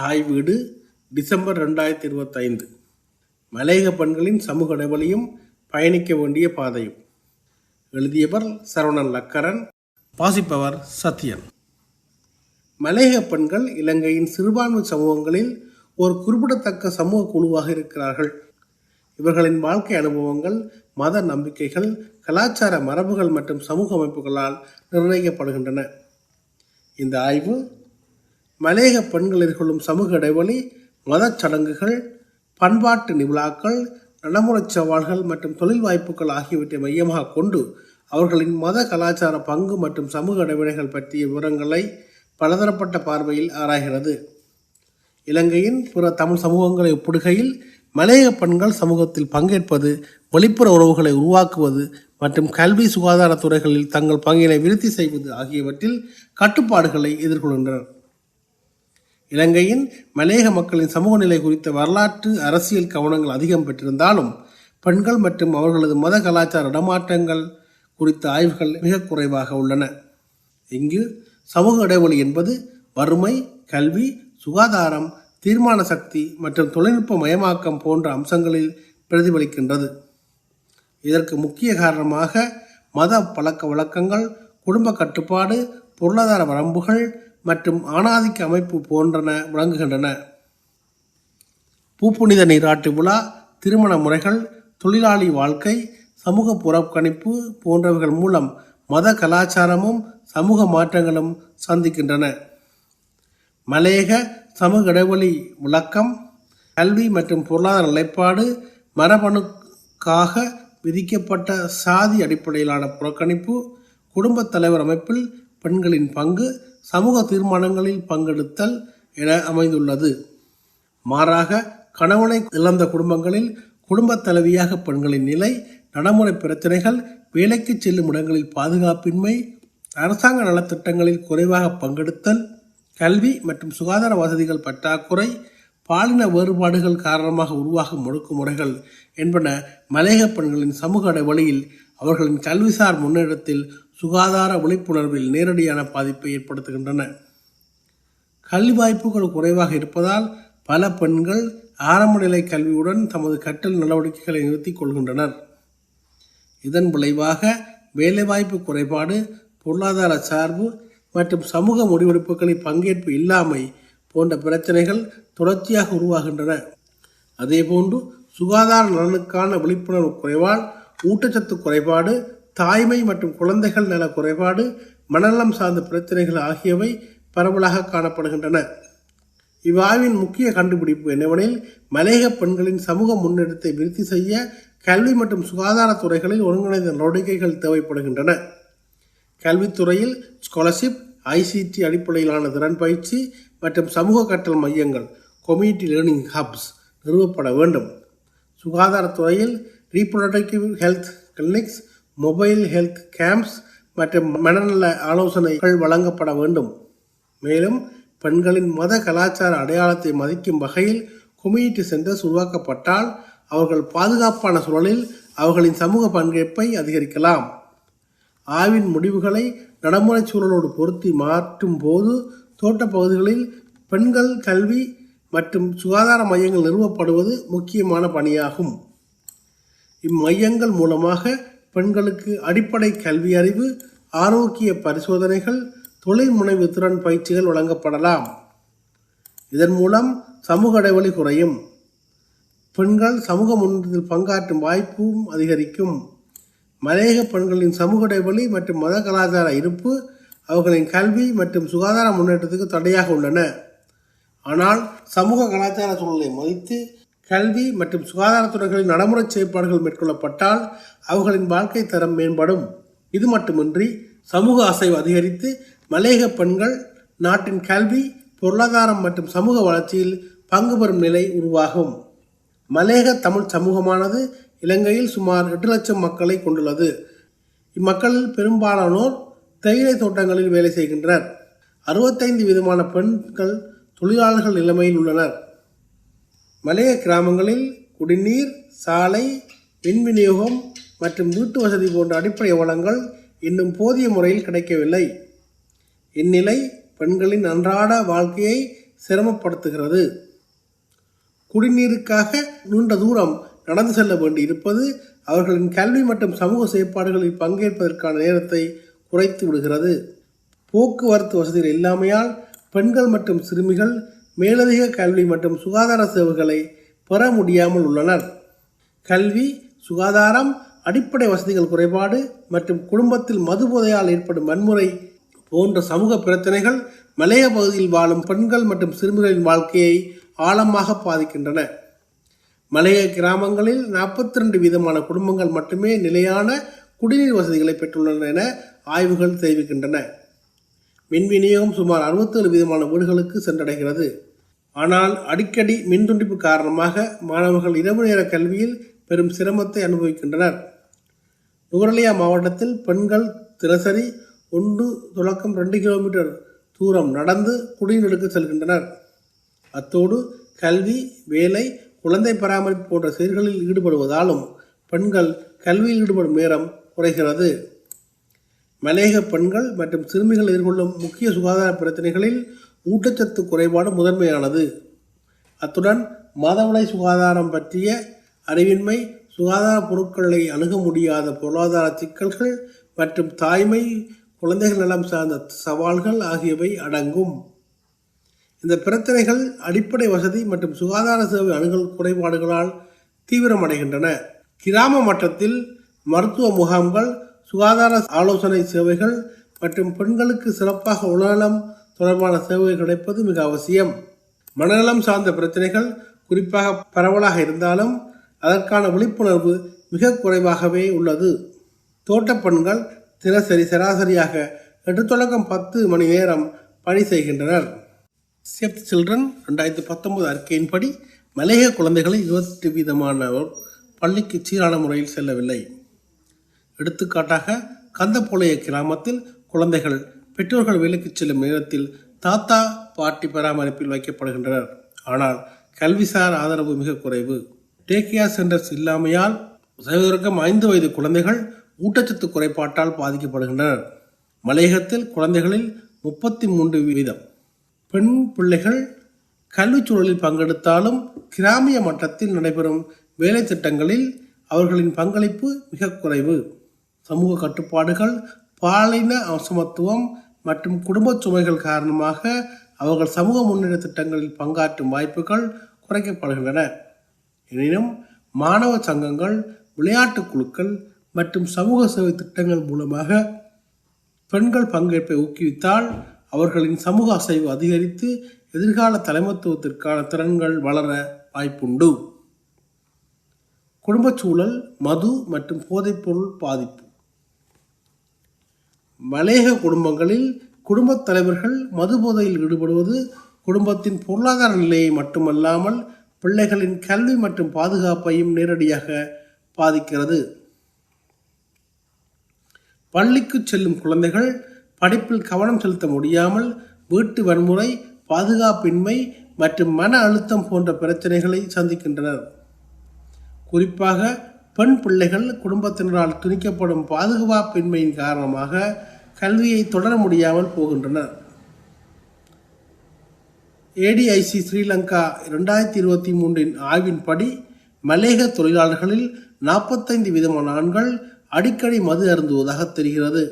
தாய் வீடு டிசம்பர் ரெண்டாயிரத்தி இருபத்தைந்து. மலையக பெண்களின் சமூக இடைவெளியும் பயணிக்க வேண்டிய பாதையும். எழுதியவர் சரவணன் லக்கரன் வாசிப்பவர் சத்யன். மலையக பெண்கள் இலங்கையின் சிறுபான்மை சமூகங்களில் ஒரு குறிப்பிடத்தக்க சமூக குழுவாக இருக்கிறார்கள். இவர்களின் வாழ்க்கை அனுபவங்கள் மத நம்பிக்கைகள் கலாச்சார மரபுகள் மற்றும் சமூக அமைப்புகளால் நிர்ணயிக்கப்படுகின்றன. இந்த ஆய்வு மலையக பெண்கள் எதிர்கொள்ளும் சமூக இடைவெளி மதச் சடங்குகள் பண்பாட்டு நிவிழாக்கள் நடைமுறை சவால்கள் மற்றும் தொழில் வாய்ப்புகள் ஆகியவற்றை மையமாக கொண்டு அவர்களின் மத கலாச்சார பங்கு மற்றும் சமூக இடைவெளிகள் பற்றிய விவரங்களை பலதரப்பட்ட பார்வையில் ஆராய்கிறது. இலங்கையின் பிற தமிழ் சமூகங்களை ஒப்பிடுகையில் மலையக பெண்கள் சமூகத்தில் பங்கேற்பது வெளிப்புற உறவுகளை உருவாக்குவது மற்றும் கல்வி சுகாதாரத்துறைகளில் தங்கள் பங்கினை விருத்தி செய்வது ஆகியவற்றில் கட்டுப்பாடுகளை எதிர்கொள்கின்றனர். இலங்கையின் மலேக மக்களின் சமூக நிலை குறித்த வரலாற்று அரசியல் கவனங்கள் அதிகம் பெற்றிருந்தாலும் பெண்கள் மற்றும் அவர்களது மத கலாச்சார இடமாற்றங்கள் குறித்த ஆய்வுகள் மிக குறைவாக உள்ளன. இங்கு சமூக இடைவெளி என்பது வறுமை கல்வி சுகாதாரம் தீர்மான சக்தி மற்றும் தொழில்நுட்ப மயமாக்கம் போன்ற அம்சங்களில் பிரதிபலிக்கின்றது. இதற்கு முக்கிய காரணமாக மத பழக்க வழக்கங்கள் குடும்ப கட்டுப்பாடு பொருளாதார வரம்புகள் மற்றும் ஆணாதிக்க அமைப்பு போன்றன விளங்குகின்றன. பூப்புனித நீராட்டு விழா திருமண முறைகள் தொழிலாளி வாழ்க்கை சமூக புறக்கணிப்பு போன்றவைகள் மூலம் மத கலாச்சாரமும் சமூக மாற்றங்களும் சந்திக்கின்றன. மலையக சமூக இடைவெளி விளக்கம் கல்வி மற்றும் பொருளாதார நிலைப்பாடு மரபணுக்காக விதிக்கப்பட்ட சாதி அடிப்படையிலான புறக்கணிப்பு குடும்பத் தலைவர் அமைப்பில் பெண்களின் பங்கு சமூக தீர்மானங்களில் பங்கெடுத்தல் என அமைந்துள்ளது. மாறாக கணவனை இழந்த குடும்பங்களில் குடும்பத் தலைவியாக பெண்களின் நிலை நடைமுறை பிரச்சனைகள் வேலைக்கு செல்லும் இடங்களில் பாதுகாப்பின்மை அரசாங்க நலத்திட்டங்களில் குறைவாக பங்கெடுத்தல் கல்வி மற்றும் சுகாதார வசதிகள் பற்றாக்குறை பாலின வேறுபாடுகள் காரணமாக உருவாகும் ஒடுக்குமுறைகள் என்பன மலையக பெண்களின் சமூக இடைவெளியில் அவர்களின் கல்விசார் முன்னேற்றத்தில் சுகாதார விழிப்புணர்வில் நேரடியான பாதிப்பை ஏற்படுத்துகின்றன. கல்வி வாய்ப்புகள் குறைவாக இருப்பதால் பல பெண்கள் ஆரம்ப நிலை கல்வியுடன் தமது கற்றல் நடவடிக்கைகளை நிறுத்திக் கொள்கின்றனர். இதன் விளைவாக வேலைவாய்ப்பு குறைபாடு பொருளாதார சார்பு மற்றும் சமூக முடிவெடுப்புகளில் பங்கேற்பு இல்லாமை போன்ற பிரச்சனைகள் தொடர்ச்சியாக உருவாகின்றன. அதேபோன்று சுகாதார நலனுக்கான விழிப்புணர்வு குறைவால் ஊட்டச்சத்து குறைபாடு தாய்மை மற்றும் குழந்தைகள் நல குறைபாடு மனநலம் சார்ந்த பிரச்சனைகள் ஆகியவை பரவலாக காணப்படுகின்றன. இவ்வாய்வின் முக்கிய கண்டுபிடிப்பு என்னவெனில் மலையக பெண்களின் சமூக முன்னேற்றத்தை விருத்தி செய்ய கல்வி மற்றும் சுகாதாரத்துறைகளில் ஒருங்கிணைந்த நடவடிக்கைகள் தேவைப்படுகின்றன. கல்வித்துறையில் ஸ்காலர்ஷிப் ஐசிடி அடிப்படையிலான திறன் பயிற்சி மற்றும் சமூக கற்றல் மையங்கள் கொம்யூனிட்டி லேர்னிங் ஹப்ஸ் நிறுவப்பட வேண்டும். சுகாதாரத்துறையில் reproductive health clinics mobile health camps மற்றும் மனநல ஆலோசனைகள் வழங்கப்பட வேண்டும். மேலும் பெண்களின் மத கலாச்சார அடையாளத்தை மதிக்கும் வகையில் கம்யூனிட்டி சென்டர்ஸ் உருவாக்கப்பட்டால் அவர்கள் பாதுகாப்பான சூழலில் அவர்களின் சமூக பங்கேற்பை அதிகரிக்கலாம். ஆய்வின் முடிவுகளை நடைமுறை சூழலோடு பொருத்தி மாற்றும் போது தோட்டப்பகுதிகளில் பெண்கள் கல்வி மற்றும் சுகாதார மையங்கள் நிறுவப்படுவது முக்கியமான பணியாகும். இம்மையங்கள் மூலமாக பெண்களுக்கு அடிப்படை கல்வி அறிவு ஆரோக்கிய பரிசோதனைகள் தொழில் முனைவு திறன் பயிற்சிகள் வழங்கப்படலாம். இதன் மூலம் சமூக இடைவெளி குறையும். பெண்கள் சமூக முன்னேற்றத்தில் பங்காற்றும் வாய்ப்பும் அதிகரிக்கும். மலையக பெண்களின் சமூக இடைவெளி மற்றும் மத கலாச்சார இருப்பு அவர்களின் கல்வி மற்றும் சுகாதார முன்னேற்றத்துக்கு தடையாக உள்ளன. ஆனால் சமூக கலாச்சார சூழலை மதித்து கல்வி மற்றும் சுகாதாரத்துறைகளின் நடைமுறை செயற்பாடுகள் மேற்கொள்ளப்பட்டால் அவர்களின் வாழ்க்கை தரம் மேம்படும். இது மட்டுமின்றி சமூக அசைவு அதிகரித்து மலையக பெண்கள் நாட்டின் கல்வி பொருளாதாரம் மற்றும் சமூக வளர்ச்சியில் பங்கு பெறும் நிலை உருவாகும். மலையக தமிழ் சமூகமானது இலங்கையில் சுமார் எட்டு லட்சம் மக்களை கொண்டுள்ளது. இம்மக்களில் பெரும்பாலானோர் தேயிலை தோட்டங்களில் வேலை செய்கின்றனர். அறுபத்தைந்து விதமான பெண்கள் தொழிலாளர்கள் நிலைமையில் உள்ளனர். மலைய கிராமங்களில் குடிநீர் சாலை மின் விநியோகம் மற்றும் வீட்டு வசதி போன்ற அடிப்படை வளங்கள் இன்னும் போதிய முறையில் கிடைக்கவில்லை. இந்நிலை பெண்களின் அன்றாட வாழ்க்கையை சிரமப்படுத்துகிறது. குடிநீருக்காக நீண்ட தூரம் நடந்து செல்ல வேண்டி இருப்பது அவர்களின் கல்வி மற்றும் சமூக செயற்பாடுகளில் பங்கேற்பதற்கான நேரத்தை குறைத்து விடுகிறது. போக்குவரத்து வசதிகள் இல்லாமையால் பெண்கள் மற்றும் சிறுமிகள் மேலதிக கல்வி மற்றும் சுகாதார சேவைகளை பெற முடியாமல் உள்ளனர். கல்வி சுகாதாரம் அடிப்படை வசதிகள் குறைபாடு மற்றும் குடும்பத்தில் மது போதையால் ஏற்படும் வன்முறை போன்ற சமூக பிரச்சனைகள் மலைய பகுதியில் வாழும் பெண்கள் மற்றும் சிறுமிகளின் வாழ்க்கையை ஆழமாக பாதிக்கின்றன. மலைய கிராமங்களில் நாற்பத்தி ரெண்டு வீதமான குடும்பங்கள் மட்டுமே நிலையான குடிநீர் வசதிகளை பெற்றுள்ளன என ஆய்வுகள் தெரிவிக்கின்றன. மின் விநியோகம் சுமார் அறுபத்தேழு வீதமான வீடுகளுக்கு சென்றடைகிறது. ஆனால் அடிக்கடி மின் துண்டிப்பு காரணமாக மாணவர்கள் இரவு நேர கல்வியில் பெரும் சிரமத்தை அனுபவிக்கின்றனர். நுவரலியா மாவட்டத்தில் பெண்கள் தினசரி ஒன்று தொடக்கம் ரெண்டு கிலோமீட்டர் தூரம் நடந்து குடிநீருக்கு செல்கின்றனர். அத்தோடு கல்வி வேலை குழந்தை பராமரிப்பு போன்ற செயல்களில் ஈடுபடுவதாலும் பெண்கள் கல்வியில் ஈடுபடும் நேரம் குறைகிறது. மலையக பெண்கள் மற்றும் சிறுமிகள் எதிர்கொள்ளும் முக்கிய சுகாதார பிரச்சனைகளில் ஊட்டச்சத்து குறைபாடு முதன்மையானது. அத்துடன் மாதவிடாய் சுகாதாரம் பற்றிய அறிவின்மை சுகாதார பொருட்களை அணுக முடியாத பொருளாதார சிக்கல்கள் மற்றும் தாய்மை குழந்தைகள் நலம் சார்ந்த சவால்கள் ஆகியவை அடங்கும். இந்த பிரச்சனைகள் அடிப்படை வசதி மற்றும் சுகாதார சேவை அணுகல் குறைபாடுகளால் தீவிரமடைகின்றன. கிராம மட்டத்தில் மருத்துவ முகாம்கள் சுகாதார ஆலோசனை சேவைகள் மற்றும் பெண்களுக்கு சிறப்பாக உடல்நலம் தொடர்பான சேவை கிடைப்பது மிக அவசியம். மனநலம் சார்ந்த பிரச்சனைகள் குறிப்பாக பரவலாக இருந்தாலும் அதற்கான விழிப்புணர்வு மிக குறைவாகவே உள்ளது. தோட்டப் பெண்கள் தினசரி சராசரியாக எட்டு தொடக்கம் பத்து மணி நேரம் பணி செய்கின்றனர். சேஃப் சில்ட்ரன் ரெண்டாயிரத்தி பத்தொன்பது அறிக்கையின்படி மலையக குழந்தைகளில் இருபத்தெட்டு வீதமானவர் பள்ளிக்கு சீரான முறையில் செல்லவில்லை. எடுத்துக்காட்டாக கந்தப்போலைய கிராமத்தில் குழந்தைகள் பெற்றோர்கள் வேலைக்கு செல்லும் நேரத்தில் தாத்தா பாட்டி பராமரிப்பில் வைக்கப்படுகின்றனர். ஆனால் கல்விசார் ஆதரவு மிக குறைவு. டேக்கியா சென்டர்ஸ் இல்லாமையால் சதவீதம் ஐந்து வயது குழந்தைகள் ஊட்டச்சத்து குறைபாட்டால் பாதிக்கப்படுகின்றனர். மலையகத்தில் குழந்தைகளில் முப்பத்தி மூன்று வீதம். பெண் பிள்ளைகள் கல்விச் சூழலில் பங்கெடுத்தாலும் கிராமிய மட்டத்தில் நடைபெறும் வேலை திட்டங்களில் அவர்களின் பங்களிப்பு மிக குறைவு. சமூக கட்டுப்பாடுகள் பாலின அசமத்துவம் மற்றும் குடும்பச் சுமைகள் காரணமாக அவர்கள் சமூக முன்னேற்ற திட்டங்களில் பங்காற்றும் வாய்ப்புகள் குறைக்கப்படுகின்றன. எனினும் மாணவ சங்கங்கள் விளையாட்டுக் குழுக்கள் மற்றும் சமூக சேவை திட்டங்கள் மூலமாக பெண்கள் பங்கேற்பை ஊக்குவித்தால் அவர்களின் சமூக அசைவு அதிகரித்து எதிர்கால தலைமத்துவத்திற்கான திறன்கள் வளர வாய்ப்புண்டு. குடும்பச் சூழல் மது மற்றும் போதைப்பொருள் பாதிப்பு. மலேக குடும்பங்களில் குடும்பத் தலைவர்கள் மது போதையில் ஈடுபடுவது குடும்பத்தின் பொருளாதார நிலையை மட்டுமல்லாமல் பிள்ளைகளின் கல்வி மற்றும் பாதுகாப்பையும் நேரடியாக பாதிக்கிறது. பள்ளிக்கு செல்லும் குழந்தைகள் படிப்பில் கவனம் செலுத்த முடியாமல் வீட்டு வன்முறை பாதுகாப்பின்மை மற்றும் மன அழுத்தம் போன்ற பிரச்சனைகளை சந்திக்கின்றனர். குறிப்பாக பெண் பிள்ளைகள் குடும்பத்தினரால் துணிக்கப்படும் பாதுகாப்பின்மையின் காரணமாக கல்வியை தொடர முடியாமல் போகின்றனர் ஏடிஐசி ஸ்ரீலங்கா இரண்டாயிரத்தி இருபத்தி மூன்றின் ஆய்வின்படி மலேக தொழிலாளர்களில் நாற்பத்தைந்து வீதமான ஆண்கள் அடிக்கடி மது அருந்துவதாக தெரிகிறது.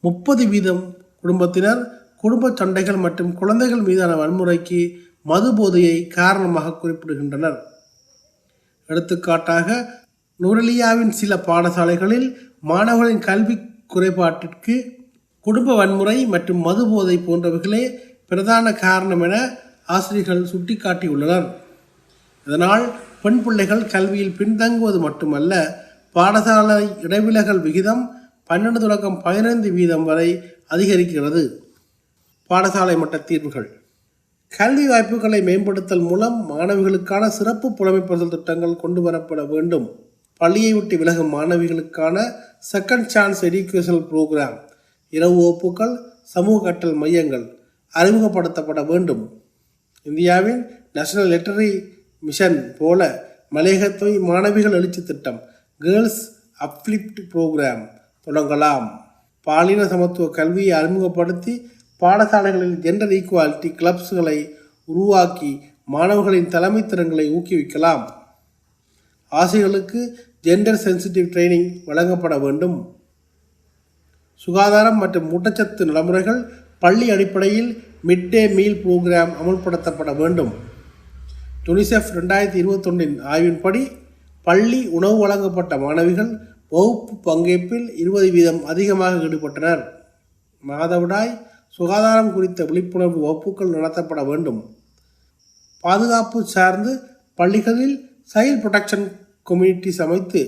முப்பது வீதம் குடும்பத்தினர் குடும்ப சண்டைகள் மற்றும் குழந்தைகள் மீதான வன்முறைக்கு மது போதையை காரணமாக குறிப்பிடுகின்றனர். எடுத்துக்காட்டாக நுரலியாவின் சில பாடசாலைகளில் மாணவர்களின் கல்வி குறைபாட்டிற்கு குடும்ப வன்முறை மற்றும் மது போதை போன்றவைகளே பிரதான காரணம் என ஆசிரியர்கள் சுட்டிக்காட்டியுள்ளனர். இதனால் பெண் பிள்ளைகள் கல்வியில் பின்தங்குவது மட்டுமல்ல பாடசாலை இடைவிலகல் விகிதம் பன்னெண்டு தொடக்கம் பதினைந்து வீதம் வரை அதிகரிக்கிறது. பாடசாலை மட்ட தீர்வுகள். கல்வி வாய்ப்புகளை மேம்படுத்தல் மூலம் மாணவிகளுக்கான சிறப்பு புலமைப்படுத்தல் திட்டங்கள் கொண்டு வரப்பட வேண்டும். பள்ளியை விட்டு விலகும் மாணவிகளுக்கான செகண்ட் சான்ஸ் எஜுகேஷனல் புரோகிராம் இரவு ஒப்புக்கள் சமூக கற்றல் மையங்கள் அறிமுகப்படுத்தப்பட வேண்டும். இந்தியாவின் நேஷனல் லிட்டரி மிஷன் போல மலையகத்தை மாணவிகள் எழுச்சி திட்டம் கேர்ள்ஸ் அப்லிப்ட் புரோகிராம் தொடங்கலாம். பாலின சமத்துவ கல்வியை அறிமுகப்படுத்தி பாடசாலைகளில் ஜெண்டர் ஈக்குவாலிட்டி கிளப்ஸ்களை உருவாக்கி மாணவர்களின் தலைமை திறன்களை ஊக்குவிக்கலாம். ஆசிரியர்களுக்கு ஜெண்டர் சென்சிட்டிவ் ட்ரைனிங் வழங்கப்பட வேண்டும். சுகாதாரம் மற்றும் ஊட்டச்சத்து நடைமுறைகள் பள்ளி அடிப்படையில் மிட் டே மீல் புரோகிராம் அமல்படுத்தப்பட வேண்டும். யுனிசெஃப் ரெண்டாயிரத்தி இருபத்தொன்னின் ஆய்வின்படி பள்ளி உணவு வழங்கப்பட்ட மாணவிகள் வகுப்பு பங்கேற்பில் இருபது வீதம் அதிகமாக ஈடுபட்டனர். மாதவிடாய் சுகாதாரம் குறித்த விழிப்புணர்வு வகுப்புகள் நடத்தப்பட வேண்டும். பாதுகாப்பு சார்ந்து பள்ளிகளில் சைல்ட் ப்ரொடெக்ஷன் கம்யூனிட்டிஸ் அமைத்து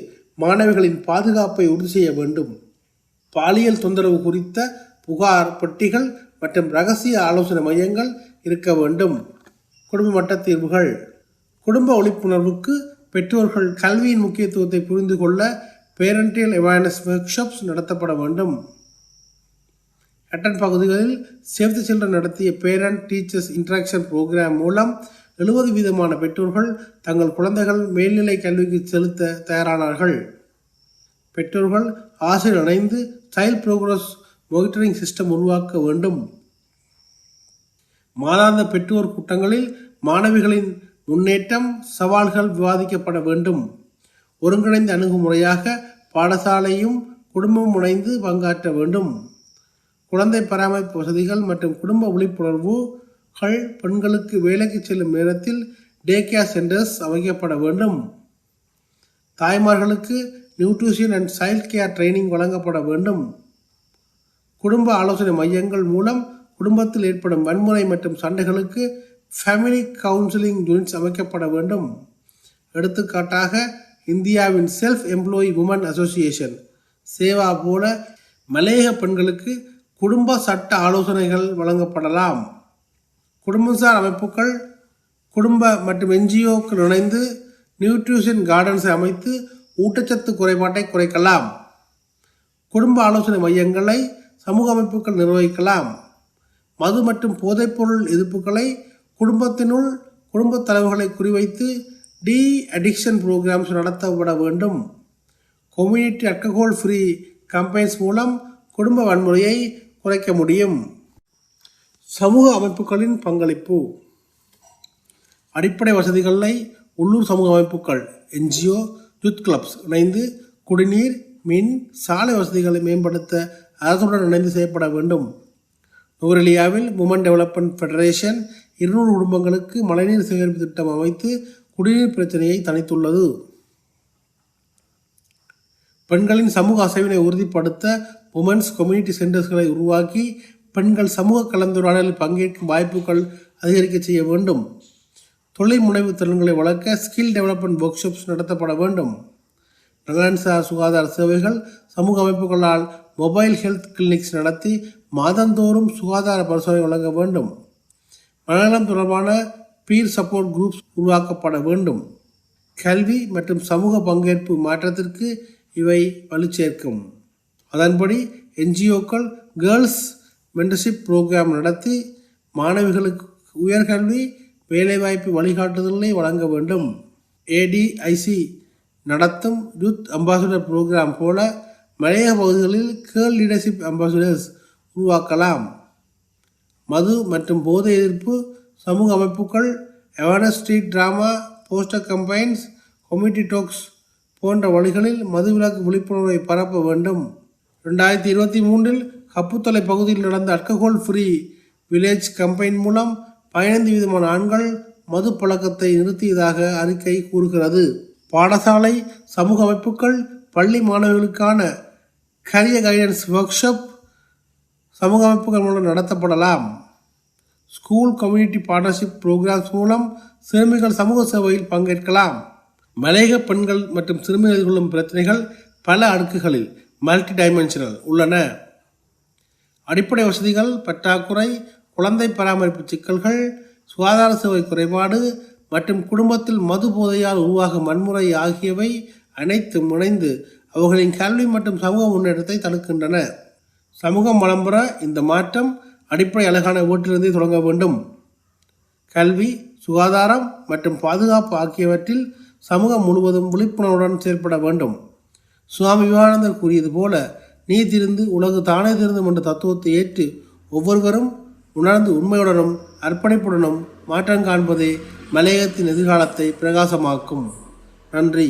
மாணவிகளின் பாதுகாப்பை உறுதி செய்ய வேண்டும். பாலியல் தொந்தரவு குறித்த புகார் பெட்டிகள் மற்றும் ரகசிய ஆலோசனை மையங்கள் இருக்க வேண்டும். குடும்ப மட்ட தீர்வுகள். குடும்ப ஒழிப்புணர்வுக்கு பெற்றோர்கள் கல்வியின் முக்கியத்துவத்தை புரிந்து கொள்ள பேரண்டியல் அவேர்னஸ் ஒர்க்ஷாப்ஸ் நடத்தப்பட வேண்டும். அட்டன் பகுதிகளில் சேவ் தி சில்ட்ரன் நடத்திய பேரண்ட் டீச்சர்ஸ் இன்டராக்ஷன் ப்ரோக்ராம் மூலம் எழுபது வீதமான பெற்றோர்கள் தங்கள் குழந்தைகள் மேல்நிலை கல்விக்கு செலுத்த தயாரானார்கள். பெற்றோர்கள் ஆசிரியர் இணைந்து சைல்ட் ப்ரோக்ரஸ் மானிட்டரிங் சிஸ்டம் உருவாக்க வேண்டும். மாதாந்த பெற்றோர் கூட்டங்களில் மாணவிகளின் முன்னேற்றம் சவால்கள் விவாதிக்கப்பட வேண்டும். ஒருங்கிணைந்த அணுகுமுறையாக பாடசாலையும் குடும்பம் இணைந்து பங்காற்ற வேண்டும். குழந்தை பராமரிப்பு வசதிகள் மற்றும் குடும்ப விழிப்புணர்வுகள் பெண்களுக்கு வேலைக்கு செல்லும் நேரத்தில் டே கேர் சென்டர்ஸ் அமைக்கப்பட வேண்டும். தாய்மார்களுக்கு nutrition and child care training வழங்கப்பட வேண்டும். குடும்ப ஆலோசனை மையங்கள் மூலம் குடும்பத்தில் ஏற்படும் வன்முறை மற்றும் சண்டைகளுக்கு ஃபேமிலி கவுன்சிலிங் யூனிட்ஸ் அமைக்கப்பட வேண்டும். எடுத்துக்காட்டாக இந்தியாவின் செல்ஃப் எம்ப்ளாயி உமன் அசோசியேஷன் சேவா போல மலையக பெண்களுக்கு குடும்ப சட்ட ஆலோசனைகள் வழங்கப்படலாம். குடும்பசார் அமைப்புகள் குடும்ப மற்றும் என்ஜிஓக்கள் இணைந்து நியூட்ரிஷன் கார்டன்ஸை அமைத்து ஊட்டச்சத்து குறைபாட்டை குறைக்கலாம். குடும்ப ஆலோசனை மையங்களை சமூக அமைப்புகள் நிர்வகிக்கலாம். மது மற்றும் போதைப்பொருள் எதிர்ப்புகளை குடும்பத்தினுள் குடும்பத் தலைவர்களை குறிவைத்து டி அடிக்ஷன் ப்ரோக்ராம்ஸ் நடத்தப்பட வேண்டும். கம்யூனிட்டி அல்கஹோல் ஃப்ரீ கம்பெயின்ஸ் மூலம் குடும்ப வன்முறையை குறைக்க முடியும். சமூக அமைப்புகளின் பங்களிப்பு. அடிப்படை வசதிகளை உள்ளூர் சமூக அமைப்புகள் என்ஜிஓ யூத் கிளப்ஸ் இணைந்து குடிநீர் மின் சாலை வசதிகளை மேம்படுத்த அரசுடன் இணைந்து செய்யப்பட வேண்டும். நுவரெலியாவில் உமன் டெவலப்மெண்ட் ஃபெடரேஷன் இருநூறு குடும்பங்களுக்கு மழைநீர் சேகரிப்பு திட்டம் அமைத்து குடிநீர் பிரச்சனையை தணித்துள்ளது. பெண்களின் சமூக அசைவினை உறுதிப்படுத்த உமன்ஸ் கம்யூனிட்டி சென்டர்ஸ்களை உருவாக்கி பெண்கள் சமூக கலந்துரையாடலில் பங்கேற்கும் வாய்ப்புகள் அதிகரிக்க செய்ய வேண்டும். தொழில் முனைவு திறன்களை வளர்க்க ஸ்கில் டெவலப்மெண்ட் ஒர்க் ஷாப்ஸ் நடத்தப்பட வேண்டும். நலன்சார் சுகாதார சேவைகள் சமூக அமைப்புகளால் மொபைல் ஹெல்த் கிளினிக்ஸ் நடத்தி மாதந்தோறும் சுகாதார பரிசோதனை வழங்க வேண்டும். மனநலம் தொடர்பான பீர் சப்போர்ட் குரூப்ஸ் உருவாக்கப்பட வேண்டும். கல்வி மற்றும் சமூக பங்கேற்பு மாற்றத்திற்கு இவை வலுச்சேர்க்கும். அதன்படி என்ஜிஓக்கள் கேர்ள்ஸ் மென்டர்ஷிப் புரோகிராம் நடத்தி மாணவிகளுக்கு உயர்கல்வி வேலைவாய்ப்பு வழிகாட்டுதல்களை வழங்க வேண்டும். ஏடிஐசி நடத்தும் யூத் அம்பாசிடர் புரோகிராம் போல மலையக பகுதிகளில் கேர்ள் லீடர்ஷிப் அம்பாசிடர்ஸ் உருவாக்கலாம். மது மற்றும் போதை எதிர்ப்பு சமூக அமைப்புகள் awareness street drama poster campaigns community talks போன்ற வழிகளில் மதுவிலக்கு விழிப்புணர்வை பரப்ப வேண்டும். ரெண்டாயிரத்தி இருபத்தி மூன்றில் கப்புத்தலை பகுதியில் நடந்த அல்கஹோல் ஃப்ரீ வில்லேஜ் கம்பெயின் மூலம் பதினைந்து விதமான ஆண்கள் மது பழக்கத்தை நிறுத்தியதாக அறிக்கை கூறுகிறது. பாடசாலை சமூக அமைப்புகள் பள்ளி மாணவர்களுக்கான கரிய கைடன்ஸ் ஒர்க் ஷாப் சமூக அமைப்புகள் மூலம் நடத்தப்படலாம். ஸ்கூல் கம்யூனிட்டி பார்ட்னர்ஷிப் ப்ரோக்ராம்ஸ் மூலம் சிறுமிகள் சமூக சேவையில் பங்கேற்கலாம். மலையக பெண்கள் மற்றும் சிறுமிகள் எதிர்கொள்ளும் பிரச்சனைகள் பல அடுக்குகளில் மல்டி டைமென்ஷனல் உள்ளன. அடிப்படை வசதிகள் பற்றாக்குறை குழந்தை பராமரிப்பு சிக்கல்கள் சுகாதார சேவை குறைபாடு மற்றும் குடும்பத்தில் மது போதையால் உருவாகும் வன்முறை ஆகியவை அனைத்தும் இணைந்து அவர்களின் கல்வி மற்றும் சமூக முன்னேற்றத்தை தடுக்கின்றன. சமூகம் வளம் பெற இந்த மாற்றம் அடிப்படை அழகான வீட்டிலிருந்தே தொடங்க வேண்டும். கல்வி சுகாதாரம் மற்றும் பாதுகாப்பு ஆகியவற்றில் சமூகம் முழுவதும் விழிப்புணர்வுடன் செயல்பட வேண்டும். சுவாமி விவேகானந்தர் கூறியது போல நீ திருந்து உலகு தானே திருந்தும் என்ற தத்துவத்தை ஏற்று ஒவ்வொருவரும் உணர்ந்து உண்மையுடனும் அர்ப்பணிப்புடனும் மாற்றம் காண்பதே மலையகத்தின் எதிர்காலத்தை பிரகாசமாக்கும். நன்றி.